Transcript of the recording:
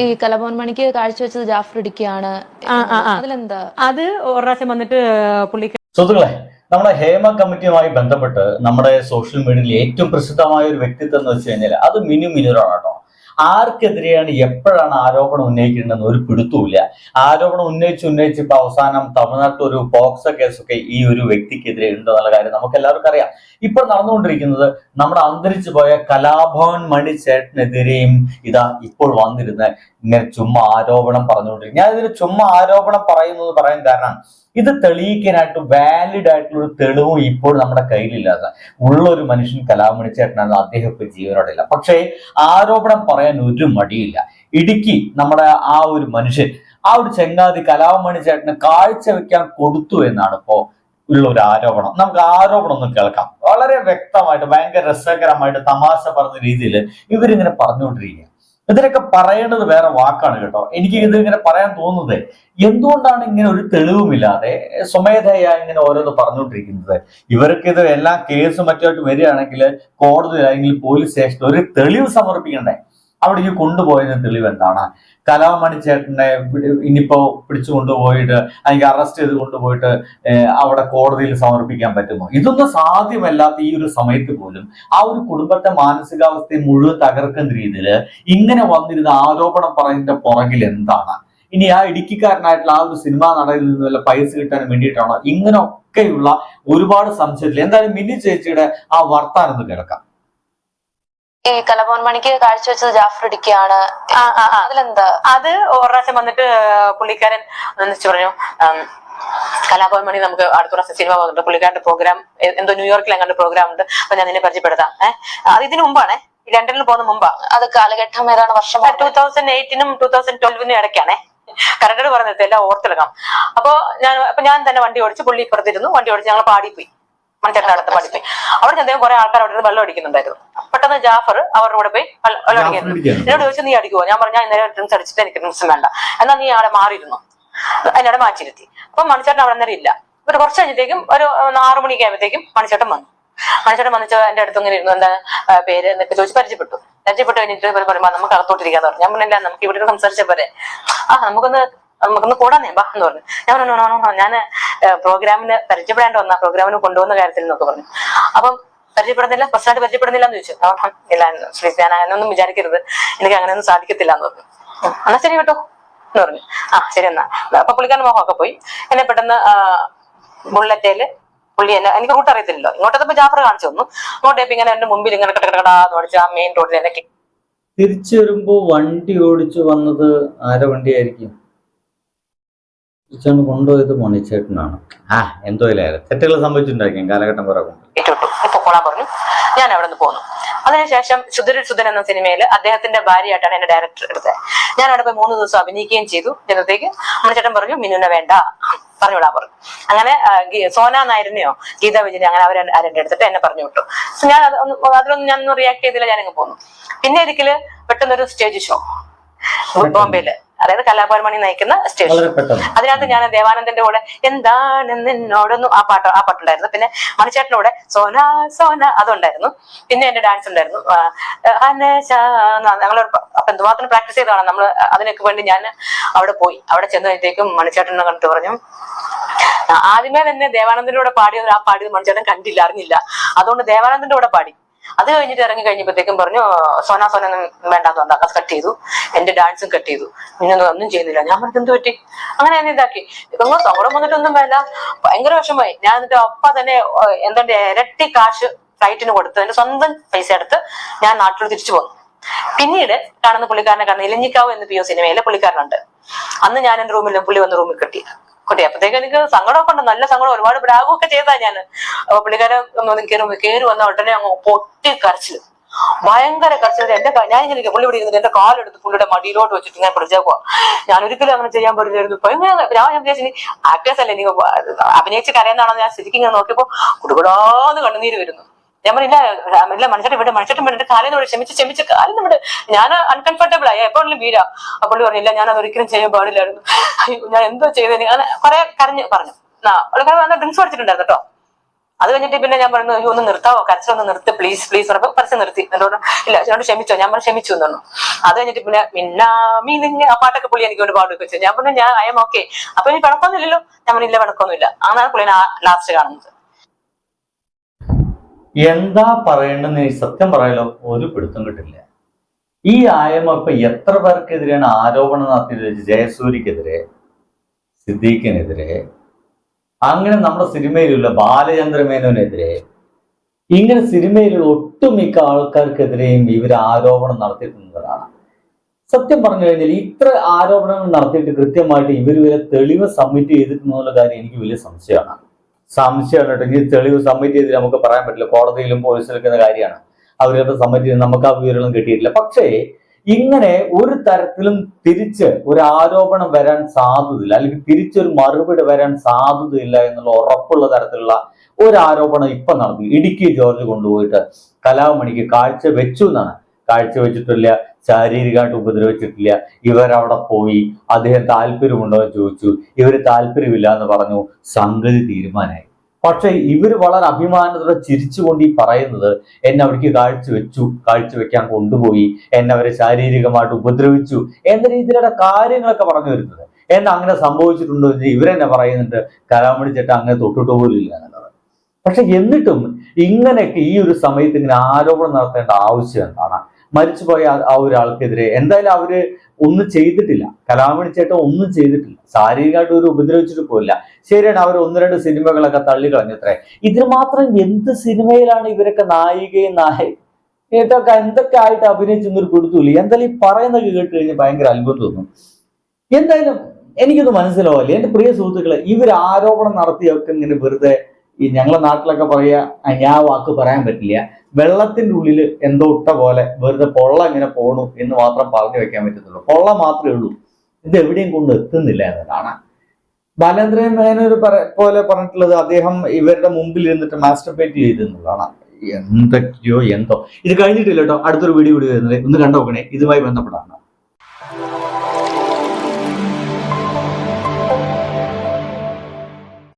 ഈ കലഭവൻ മണിക്ക് കാഴ്ചവെച്ചത് ജാഫർ ഇടിക്കുകയാണ്. അതിലെന്താ? അത് ഒരു പ്രാവശ്യം വന്നിട്ട് പുള്ളിക്ക് സുഹൃത്തുക്കളെ നമ്മുടെ ഹേമ കമ്മിറ്റിയുമായി ബന്ധപ്പെട്ട് നമ്മുടെ സോഷ്യൽ മീഡിയയിൽ ഏറ്റവും പ്രസിദ്ധമായ ഒരു വ്യക്തിത്വം എന്ന് വെച്ച് കഴിഞ്ഞാൽ അത് മിനു മിനുറാണ് കേട്ടോ. ആർക്കെതിരെയാണ് എപ്പോഴാണ് ആരോപണം ഉന്നയിക്കേണ്ടതെന്ന് ഒരു പിടുത്തുമില്ല ആരോപണം ഉന്നയിച്ച് ഉന്നയിച്ച് ഇപ്പൊ അവസാനം തമിഴ്നാട്ടിൽ ഒരു പോക്സോ കേസൊക്കെ ഈ ഒരു വ്യക്തിക്കെതിരെ ഉണ്ടെന്നുള്ള കാര്യം നമുക്ക് എല്ലാവർക്കും അറിയാം. ഇപ്പോൾ നടന്നുകൊണ്ടിരിക്കുന്നത് നമ്മുടെ അന്തരിച്ചു പോയ കലാഭവൻ മണി ചേട്ടനെതിരെയും ഇതാ ഇപ്പോൾ വന്നിരുന്ന ഇങ്ങനെ ചുമ്മാ ആരോപണം പറഞ്ഞുകൊണ്ടിരിക്കും ഞാൻ ഇതിന് ചുമ്മാ ആരോപണം പറയുന്നത് പറയാൻ കാരണം ഇത് തെളിയിക്കാനായിട്ട് വാലിഡ് ആയിട്ടുള്ള ഒരു തെളിവും ഇപ്പോൾ നമ്മുടെ കയ്യിലില്ലാത്ത ഉള്ള ഒരു മനുഷ്യൻ കലാമണി ചേട്ടനാണ് അദ്ദേഹം ഇപ്പൊ ജീവനോടെ ഇല്ല പക്ഷേ ആരോപണം പറയാൻ ഒരു മടിയില്ല. ഇടുക്കി നമ്മുടെ ആ ഒരു മനുഷ്യൻ ആ ഒരു ചെങ്ങാതി കലാമണി ചേട്ടന് കാഴ്ചവെക്കാൻ കൊടുത്തു എന്നാണ് ഇപ്പോ ഉള്ള ഒരു ആരോപണം. നമുക്ക് ആരോപണം ഒന്ന് കേൾക്കാം. വളരെ വ്യക്തമായിട്ട് ഭയങ്കര രസകരമായിട്ട് തമാശ പറഞ്ഞ രീതിയിൽ ഇവരിങ്ങനെ പറഞ്ഞുകൊണ്ടിരിക്കുക ഇതിനൊക്കെ പറയേണ്ടത് വേറെ വാക്കാണ് കേട്ടോ. എനിക്ക് ഇത് ഇങ്ങനെ പറയാൻ തോന്നുന്നത് എന്തുകൊണ്ടാണ് ഇങ്ങനെ ഒരു തെളിവുമില്ലാതെ സ്വമേധയാ ഇങ്ങനെ ഓരോന്ന് പറഞ്ഞുകൊണ്ടിരിക്കുന്നത്? ഇവർക്ക് ഇത് എല്ലാ കേസും മറ്റുമായിട്ട് വരികയാണെങ്കിൽ കോടതി അല്ലെങ്കിൽ പോലീസ് സ്റ്റേഷനിൽ ഒരു തെളിവ് സമർപ്പിക്കണ്ടേ? അവിടേക്ക് കൊണ്ടുപോയതിന് തെളിവ് എന്താണ്? കലാമണി ചേട്ടനെ ഇനിയിപ്പോ പിടിച്ചു കൊണ്ടുപോയിട്ട് അല്ലെങ്കിൽ അറസ്റ്റ് ചെയ്ത് കൊണ്ടുപോയിട്ട് അവിടെ കോടതിയിൽ സമർപ്പിക്കാൻ പറ്റുമോ? ഇതൊന്നും സാധ്യമല്ലാത്ത ഈ ഒരു സമയത്ത് പോലും ആ ഒരു കുടുംബത്തെ മാനസികാവസ്ഥയെ മുഴുവൻ തകർക്കുന്ന രീതിയിൽ ഇങ്ങനെ വന്നിരുന്ന ആരോപണം പറയുന്നതിന്റെ പുറകിൽ എന്താണ്? ഇനി ആ ഇടുക്കിക്കാരനായിട്ടുള്ള ആ ഒരു സിനിമാ നടനിൽ നിന്ന് വല്ല പൈസ കിട്ടാൻ വേണ്ടിയിട്ടാണോ? ഇങ്ങനെയൊക്കെയുള്ള ഒരുപാട് സംശയത്തിൽ. എന്തായാലും മിനി ചേച്ചിയുടെ ആ വർത്താനം ഒന്ന് കേൾക്കാം. ഈ കലഭവൻ മണിക്ക് കാഴ്ചവെച്ചത് ജാഫർ ഇടിക്കുകയാണ്. അതിലെന്താ? അത് ഒരു പ്രാവശ്യം വന്നിട്ട് പുള്ളിക്കാരൻ എന്നുവെച്ച് പറഞ്ഞു കലാഭവൻ മണി നമുക്ക് അടുത്ത പ്രാവശ്യം സിനിമ പോകുന്നുണ്ട് പുള്ളിക്കാരന്റെ പ്രോഗ്രാം എന്തോ ന്യൂയോർക്കിൽ അങ്ങോട്ട് പ്രോഗ്രാം ഉണ്ട്. അപ്പൊ ഞാൻ നിന്നെ പരിചയപ്പെടുത്താം. ഏഹ് അത് ഇതിനു മുമ്പാണേ. ലണ്ടനിൽ പോകുന്ന മുമ്പാ. അത് കാലഘട്ടം ഏതാണ്? വർഷം ടൂ തൗസൻഡ് എയ്റ്റിനും ടൂ തൗസൻഡ് ട്വൽവിനും ഇടയ്ക്കാണേ. കറക്റ്റ് പറഞ്ഞത് എല്ലാം ഓർത്തെടുക്കാം അപ്പൊ ഞാൻ അപ്പൊ ഞാൻ തന്നെ വണ്ടി ഓടിച്ച് പുള്ളി ഇപ്പുറത്തിരുന്നു. വണ്ടി ഓടിച്ച് ഞങ്ങൾ പാടിപ്പോയി. മണിച്ചേട്ടന്റെ അടുത്ത് പാടിപ്പോയി അവിടെ ചെന്നപ്പോൾ കുറെ ആൾക്കാർ അവിടെ വെള്ളം അടിക്കുന്നുണ്ടായിരുന്നു. പെട്ടെന്ന് ജാഫർ അവരുടെ കൂടെ പോയി വെള്ളം അടിക്കുന്നു. എന്നോട് ചോദിച്ചു നീ അടിക്കുവോ? ഞാൻ പറഞ്ഞു ഇന്നലെ ഡ്രിങ്ക്സ് അടിച്ചിട്ട് എനിക്ക് ഡ്രിങ്ക്സ് വേണ്ട. എന്നാൽ നീ ആളെ മാറിയിരുന്നു. എന്നോട് മാറ്റിരുത്തി അപ്പൊ മണിച്ചേട്ടൻ അവിടെ നേരം ഇല്ല. ഒരു കുറച്ച് കഴിഞ്ഞത്തേക്കും ഒരു ആറു മണിക്ക് ആയപ്പോഴത്തേക്കും മണിച്ചേട്ടൻ വന്നു. മണിച്ചേട്ടൻ വന്നിട്ട് എന്റെ അടുത്ത് ഇങ്ങനെ ഇരുന്നു. എന്താ പേര് എന്നൊക്കെ ചോദിച്ച് പരിചയപ്പെട്ടു. പരിചയപ്പെട്ട് കഴിഞ്ഞിട്ട് ഇവർ പറയുമ്പോൾ നമുക്ക് അകത്തോട്ടിരിക്കാന്ന് പറഞ്ഞു. ഞാൻ പറഞ്ഞില്ല നമുക്ക് ഇവിടെ സംസാരിച്ച പോലെ ആ നമുക്കൊന്ന് നമുക്കൊന്ന് കൂടാന്നേ ബാ എന്ന് പറഞ്ഞു. ഞാൻ പറഞ്ഞു "നോ, നോ, നോ, ഞാൻ പ്രോഗ്രാമിന് പരിചയപ്പെടേണ്ട വന്ന പ്രോഗ്രാമിന് കൊണ്ടുവന്ന കാര്യത്തിൽ എന്നൊക്കെ പറഞ്ഞു. അപ്പം പരിചയപ്പെടുന്നില്ല പ്രശ്നമായിട്ട് പരിചയപ്പെടുന്നില്ല എന്ന് ചോദിച്ചു പറഞ്ഞു, ഇല്ല ശ്രീ ഞാൻ അങ്ങനൊന്നും വിചാരിക്കരുത്. എനിക്ക് അങ്ങനെയൊന്നും സാധിക്കത്തില്ല എന്ന് പറഞ്ഞു. "ഉം, എന്നാ ശരി കേട്ടോ എന്ന് പറഞ്ഞു. ആ ശരി എന്നാ. അപ്പൊ പുള്ളിക്കാരൻ മോഹമൊക്കെ പോയി. എന്നെ പെട്ടെന്ന് ബുള്ളറ്റേൽ പുള്ളി എന്നെ എനിക്ക് റൂട്ട് അറിയത്തില്ലല്ലോ. ഇങ്ങോട്ടപ്പോ ജാഫർ കാണിച്ചു തന്നു. അങ്ങോട്ടേപ്പ് ഇങ്ങനെ എന്റെ മുമ്പിൽ ഇങ്ങനെ കടകടാന്ന് പഠിച്ചു ആ മെയിൻ റോഡിൽ എന്നെ തിരിച്ചു വരുമ്പോ വണ്ടി ഓടിച്ചു വന്നത് ആരെ വണ്ടിയായിരിക്കും? തിരിച്ചുകൊണ്ട് കൊണ്ടുപോയത് മണിച്ചേട്ടനാണ്. ആ എന്തോ ഇല്ലായിരുന്നു തെറ്റുകൾ സംഭവിച്ചിട്ടുണ്ടായിരിക്കും കാലഘട്ടം കുറെ കൊണ്ട്. ഇട്ടുവിട്ടു പറഞ്ഞു ഞാൻ അവിടെ നിന്ന് പോന്നു. അതിനുശേഷം സുധീർ സുധൻ എന്ന സിനിമയിൽ അദ്ദേഹത്തിന്റെ ഭാര്യയായിട്ടാണ് എന്റെ ഡയറക്ടർ എടുത്തത്. ഞാൻ അവിടെ പോയി മൂന്ന് ദിവസം അഭിനയിക്കുകയും ചെയ്തു. ജനത്തേക്ക് മണിച്ചേട്ടൻ പറഞ്ഞു മിനുന വേണ്ട. പറഞ്ഞുവിടാൻ പറഞ്ഞു. അങ്ങനെ സോന നായരനെയോ ഗീത വിജയനെ അങ്ങനെ അവർ ആരെന്റെ എടുത്തിട്ട് എന്നെ പറഞ്ഞു വിട്ടു. ഞാൻ അതിലൊന്നും ഞാൻ റിയാക്ട് ചെയ്തില്ല ഞാനങ്ങ് പോന്നു. പിന്നെ ഒരിക്കൽ പെട്ടെന്നൊരു സ്റ്റേജ് ഷോ ബോംബെയിൽ. അതായത് കലാഭവൻ മണി നയിക്കുന്ന സ്റ്റേജ് വളരെ അതിനകത്ത് ഞാൻ ദേവാനന്ദന്റെ കൂടെ എന്താണ് നിന്നോടൊന്നും ആ പാട്ട് ആ പാട്ടുണ്ടായിരുന്നു. പിന്നെ മണിച്ചേട്ടനോടെ സോന സോന അതുണ്ടായിരുന്നു. പിന്നെ എന്റെ ഡാൻസ് ഉണ്ടായിരുന്നു. ഞങ്ങൾ അപ്പൊ എന്തുമാത്രം പ്രാക്ടീസ് ചെയ്തതാണ് നമ്മൾ അതിനൊക്കെ വേണ്ടി ഞാൻ അവിടെ പോയി. അവിടെ ചെന്ന് കഴിഞ്ഞത്തേക്കും മണിച്ചേട്ടനെ കണ്ടിട്ട് പറഞ്ഞു ആദ്യമേ തന്നെ ദേവാനന്ദന്റെ കൂടെ പാടിയത് ആ പാടിയത് മണിച്ചേട്ടൻ കണ്ടില്ല അറിഞ്ഞില്ല. അതുകൊണ്ട് ദേവാനന്ദന്റെ കൂടെ പാടി. അത് കഴിഞ്ഞിട്ട് ഇറങ്ങി കഴിഞ്ഞപ്പോഴത്തേക്കും പറഞ്ഞു സോന സോന ഒന്നും വേണ്ടാന്ന് പറഞ്ഞു. അത് കട്ട് ചെയ്തു. എന്റെ ഡാൻസും കട്ട് ചെയ്തു. ഇന്നൊന്നും ഒന്നും ചെയ്യുന്നില്ല. ഞാൻ പറഞ്ഞത് എന്ത് പറ്റി? അങ്ങനെ ഞാൻ ഇതാക്കി. ഇതൊന്നും സങ്കടം വന്നിട്ടൊന്നും വേണ്ട. ഭയങ്കര വിഷമമായി. ഞാൻ എന്നിട്ട് അപ്പ തന്നെ ഏഹ്, എന്താണ്ട് ഇരട്ടി കാശ് ഫ്ലൈറ്റിന് കൊടുത്ത് എന്റെ സ്വന്തം പൈസ എടുത്ത് ഞാൻ നാട്ടിൽ തിരിച്ചു പോന്നു. പിന്നീട് കാണുന്ന പുള്ളിക്കാരനെ കാണുന്ന ഇലഞ്ഞിക്കാവ് എന്ന് പി ഒ സിനിമയിലെ പുള്ളിക്കാരനുണ്ട്. അന്ന് ഞാൻ എന്റെ റൂമിലും പുള്ളി വന്ന റൂമിൽ കെട്ടി. കുട്ടി അപ്പത്തേക്ക് എനിക്ക് സങ്കടമൊക്കെ ഉണ്ട്. നല്ല സങ്കടം. ഒരുപാട് ബ്രാഗൊക്കെ ചെയ്താ ഞാൻ അപ്പൊ പുള്ളിക്കാരൻ ഒന്ന് കയറി കയറി വന്ന ഉടനെ അങ്ങ് പൊട്ടി കരച്ചിൽ. ഭയങ്കര കരച്ചിൽ എന്റെ ഞാൻ ഇങ്ങനെ പുള്ളി പിടിക്കുന്നത് എന്റെ കാലെടുത്ത് പുള്ളിയുടെ മടിയിലോട്ട് വെച്ചിട്ട് ഞാൻ പിടിച്ചേക്കുക ഞാൻ ഒരിക്കലും അങ്ങനെ ചെയ്യാൻ പറ്റില്ലായിരുന്നു. ഭയങ്കര ഞാൻ ഞാൻ വിചാരിച്ചു ആക്ടേഴ്സ് അല്ലേ? നീ അഭിനയിച്ച് കരയുന്നതാണോ ഞാൻ ശരിക്കും ഇങ്ങനെ നോക്കിയപ്പോ കുടുകുടാന്ന് കണ്ണുനീര് വരുന്നു. ഞാൻ പറഞ്ഞില്ല ഇല്ല മനുഷ്യട്ട് വിട് മനുഷ്യട്ട് വിട്ട് കാലിന്ന് വിട് ക്ഷമിച്ച് ക്ഷമിച്ച് കാലിന്ന് വിട്. ഞാൻ അൺകംഫർട്ടബിൾ ആയി. എപ്പോഴും വീരാ അപ്പോൾ പറഞ്ഞില്ല ഞാൻ അത് ഒരിക്കലും ചെയ്യാൻ പാടില്ലായിരുന്നു. ഞാൻ എന്തോ ചെയ്തത് അങ്ങനെ കുറെ കരഞ്ഞ് പറഞ്ഞു. വന്ന ഡ്രിങ്ക്സ് പഠിച്ചിട്ടുണ്ടായിരുന്നു കേട്ടോ. അത് കഴിഞ്ഞിട്ട് പിന്നെ ഞാൻ പറഞ്ഞു "അയ്യോ, ഒന്ന് നിർത്താവോ? കരച്ചിലൊന്ന് നിർത്തി പ്ലീസ് പ്ലീസ് പറഞ്ഞപ്പോ പരസ്യം നിർത്തി. എന്നോട് ഇല്ല എന്നോട് ക്ഷമിച്ചോ ഞാൻ പറഞ്ഞു ക്ഷമിച്ചു എന്ന് അത് കഴിഞ്ഞിട്ട് പിന്നെ മിന്നാമി നിന്നെ ആ പാട്ടൊക്കെ പുള്ളി എനിക്ക് കൊണ്ട് പാടി വെച്ചു ഞാൻ പറഞ്ഞു ഞാൻ എം ഓക്കെ അപ്പൊ ഇനി പടക്കൊന്നുമില്ലല്ലോ ഞാൻ പറഞ്ഞു ഇല്ല അങ്ങനെ പുള്ളിനെ ലാസ്റ്റ് കാണുന്നത്. എന്താ പറയേണ്ടെന്ന് എനിക്ക് സത്യം പറയാലോ ഒരു പിടുത്തം കിട്ടില്ല. ഈ ആയമ ഇപ്പൊ എത്ര പേർക്കെതിരെയാണ് ആരോപണം നടത്തിയത്? ജയസൂരിക്കെതിരെ സിദ്ദീഖിനെതിരെ അങ്ങനെ നമ്മുടെ സിനിമയിലുള്ള ബാലചന്ദ്രമേനോനെതിരെ ഇങ്ങനെ സിനിമയിലുള്ള ഒട്ടുമിക്ക ആൾക്കാർക്കെതിരെയും ഇവർ ആരോപണം നടത്തിയിട്ടുള്ളതാണ്. സത്യം പറഞ്ഞു കഴിഞ്ഞാൽ ഇത്ര ആരോപണങ്ങൾ നടത്തിയിട്ട് കൃത്യമായിട്ട് ഇവർ വരെ തെളിവ് സബ്മിറ്റ് ചെയ്തിട്ടുള്ള കാര്യം എനിക്ക് വലിയ സംശയമാണ്. സംശയമാണ് കേട്ടോ. ഇനി തെളിവ് സബ്മിറ്റ് ചെയ്തിട്ട് നമുക്ക് പറയാൻ പറ്റില്ല. കോടതിയിലും പോലീസിലൊക്കെ കാര്യമാണ്. അവരൊക്കെ സബ്മിറ്റ് ചെയ്ത് നമുക്ക് ആ വിവരങ്ങളും കിട്ടിയിട്ടില്ല. പക്ഷേ ഇങ്ങനെ ഒരു തരത്തിലും തിരിച്ച് ഒരു ആരോപണം വരാൻ സാധ്യതയില്ല. അല്ലെങ്കിൽ തിരിച്ചൊരു മറുപടി വരാൻ സാധ്യതയില്ല എന്നുള്ള ഉറപ്പുള്ള തരത്തിലുള്ള ഒരു ആരോപണം ഇപ്പൊ നടന്നു. ഇടുക്കി ജോർജ് കൊണ്ടുപോയിട്ട് കലാമണിക്ക് കാഴ്ച വെച്ചു എന്നാണ് കാഴ്ച വെച്ചിട്ടില്ല ശാരീരികമായിട്ട് ഉപദ്രവിച്ചിട്ടില്ല. ഇവരവിടെ പോയി അദ്ദേഹം താല്പര്യമുണ്ടോ എന്ന് ചോദിച്ചു. ഇവർ താല്പര്യമില്ല എന്ന് പറഞ്ഞു. സംഗതി തീരുമാനമായി. പക്ഷെ ഇവർ വളരെ അഭിമാനത്തോടെ ചിരിച്ചുകൊണ്ട് ഈ പറയുന്നത് എന്നെ അവിടേക്ക് കാഴ്ച വെച്ചു കാഴ്ച വെക്കാൻ കൊണ്ടുപോയി എന്നെ അവരെ ശാരീരികമായിട്ട് ഉപദ്രവിച്ചു എന്ന രീതിയിലുള്ള കാര്യങ്ങളൊക്കെ പറഞ്ഞു വരുന്നത് എന്നാ അങ്ങനെ സംഭവിച്ചിട്ടുണ്ടോ എന്ന് ഇവരെന്നെ പറയുന്നുണ്ട് കലാമണി ചേട്ടൻ അങ്ങനെ തൊട്ടിട്ട് പോലും ഇല്ല എന്നുള്ളത് പക്ഷെ എന്നിട്ടും ഇങ്ങനെയൊക്കെ ഈ ഒരു സമയത്ത് ഇങ്ങനെ ആരോപണം നടത്തേണ്ട ആവശ്യം എന്താണ്? മരിച്ചുപോയ ആ- ഒരാൾക്കെതിരെ. എന്തായാലും അവർ ഒന്നും ചെയ്തിട്ടില്ല. കലാമണി ചേട്ടൻ ഒന്നും ചെയ്തിട്ടില്ല. ശാരീരികമായിട്ട് ഒരു ഉപദ്രവിച്ചിട്ട് പോയില്ല ശരിയാണ് അവർ ഒന്ന് രണ്ട് സിനിമകളൊക്കെ തള്ളിക്കളഞ്ഞത്രേ. ഇതിന് മാത്രം എന്ത് സിനിമയിലാണ് ഇവരൊക്കെ നായികയും നായക ഏട്ടൊക്കെ എന്തൊക്കെ ആയിട്ട് അഭിനയിച്ചൊന്നും കൊടുത്തൂല്ലേ എന്തായാലും ഈ പറയുന്നൊക്കെ കേട്ട് കഴിഞ്ഞാൽ ഭയങ്കര അത്ഭുതം തോന്നും. എന്തായാലും എനിക്കത് മനസ്സിലാവില്ല? എന്റെ പ്രിയ സുഹൃത്തുക്കളെ ഇവർ ആരോപണം നടത്തിയൊക്കെ ഇങ്ങനെ വെറുതെ ഈ ഞങ്ങളെ നാട്ടിലൊക്കെ പറയാ "ആ, ഞാൻ വാക്ക് പറയാൻ പറ്റില്ല. വെള്ളത്തിന്റെ ഉള്ളിൽ എന്തോ ഇട്ട പോലെ വെറുതെ പൊള്ള ഇങ്ങനെ പോണു എന്ന് മാത്രം പറഞ്ഞു വെക്കാൻ പറ്റത്തുള്ളൂ. പൊള്ള മാത്രമേ ഉള്ളൂ. ഇത് എവിടെയും കൊണ്ട് എത്തുന്നില്ല എന്നതാണ് ബാലേന്ദ്രൻ മേനോര് പോലെ പറഞ്ഞിട്ടുള്ളത് അദ്ദേഹം ഇവരുടെ മുമ്പിൽ ഇരുന്നിട്ട് മാസ്റ്റർപേറ്റ് ചെയ്തെന്നുള്ളതാണ് എന്തൊക്കെയോ എന്തോ. ഇത് കഴിഞ്ഞിട്ടില്ല കേട്ടോ. അടുത്തൊരു വീഡിയോ വീഡിയോ വരുന്നത്. ഒന്ന് കണ്ടു നോക്കണേ ഇതുമായി ബന്ധപ്പെട്ടാണ്